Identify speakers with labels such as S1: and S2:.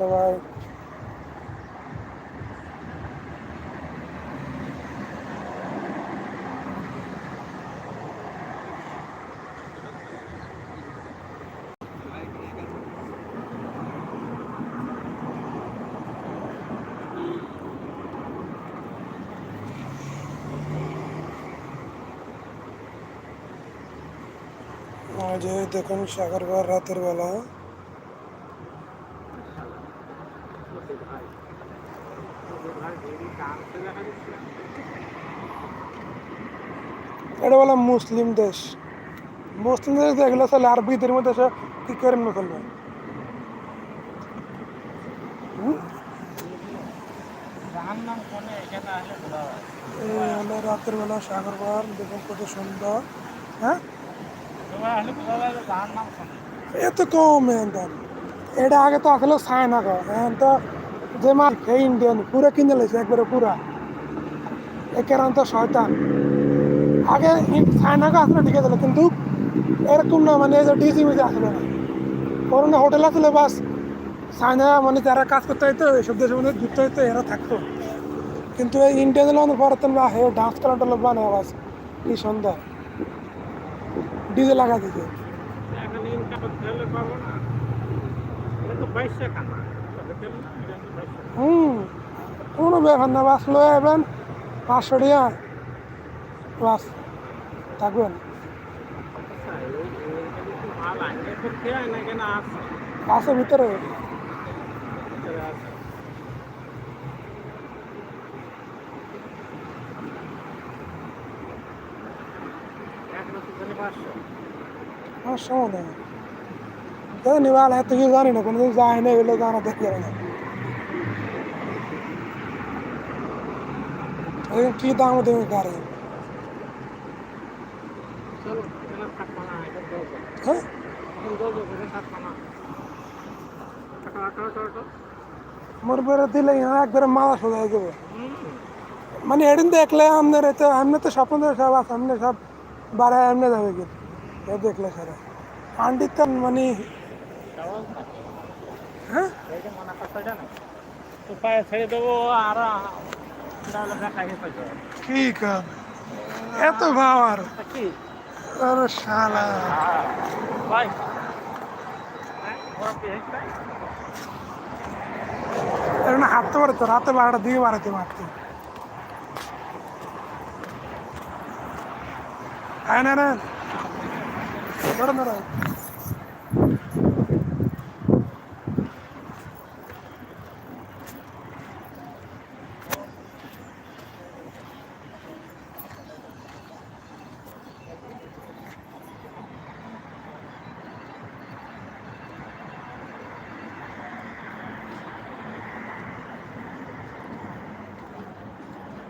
S1: সবাই আজ এই দেখুন সাগরবার রাতের বেলা এটা বলে মুসলিম দেশ। মুসলিম দেশ দেখলে চলে আর বিদের মধ্যে এসে কি করে না চলবে হুম? এই হলো রাতের বেলা সাগরবার দেখুন কত সুন্দর। হ্যাঁ? এত কম এটা আগে তো আসলে চায়না গো এখন তো যে মাল খেয়ে ইন্ডিয়ান পুরো কিনে লেছে, একবারে পুরা। এ কারণ শয়তান। আগে চায়না গো আসলে ঠিক আছে কিন্তু এরকম না মানে এই যে ডিসি মিসি আসলে না। করোনা হোটেল আসলে বাস চায়না মানে যারা কাজ করতে হইতো এইসব দেশের মধ্যে যুক্ত হইতো, এরা থাকতো। কিন্তু এই ইন্ডিয়ান লোন পরে না হে ডান্স করাটা লোক বানায় বাস। কি সুন্দর। ডিজে লাগা দিতে হুম, কোনো ব্যাপার না, বাস লয়ে যাবেন পাঁচশো টাকা। বাস, থাকবেন। বাসের ভিতরে।
S2: পাঁচশো
S1: সময় নেই জানি বাল এত কিছু জানি না কোনোদিন যাই না এগুলো জানা দেখতে পারি না কি দাম দেবে গাড়ি হ্যাঁ মোর বেড়ে দিলে একবারে মালা সোজা হয়ে
S2: হুম
S1: মানে এদিন দেখলে আপনার তো এমনি তো স্বপ্ন সব আছে এমনি সব বাড়ায় এমনি যাবে কিন্তু দেখলে সারা আন্টির তো মানে হ্যাঁ?
S2: এই যে করতে জানো? তো পায়ে ছেড়ে দেবো আর।
S1: ঠিক আছে এত ভাবার
S2: তা কি?
S1: আরে শালা।
S2: ভাই। ওরা কি
S1: হাঁটতে পারে রাতে বারোটা দিকে বাড়াতে মারতে। আয় না না। ধরো ধরো।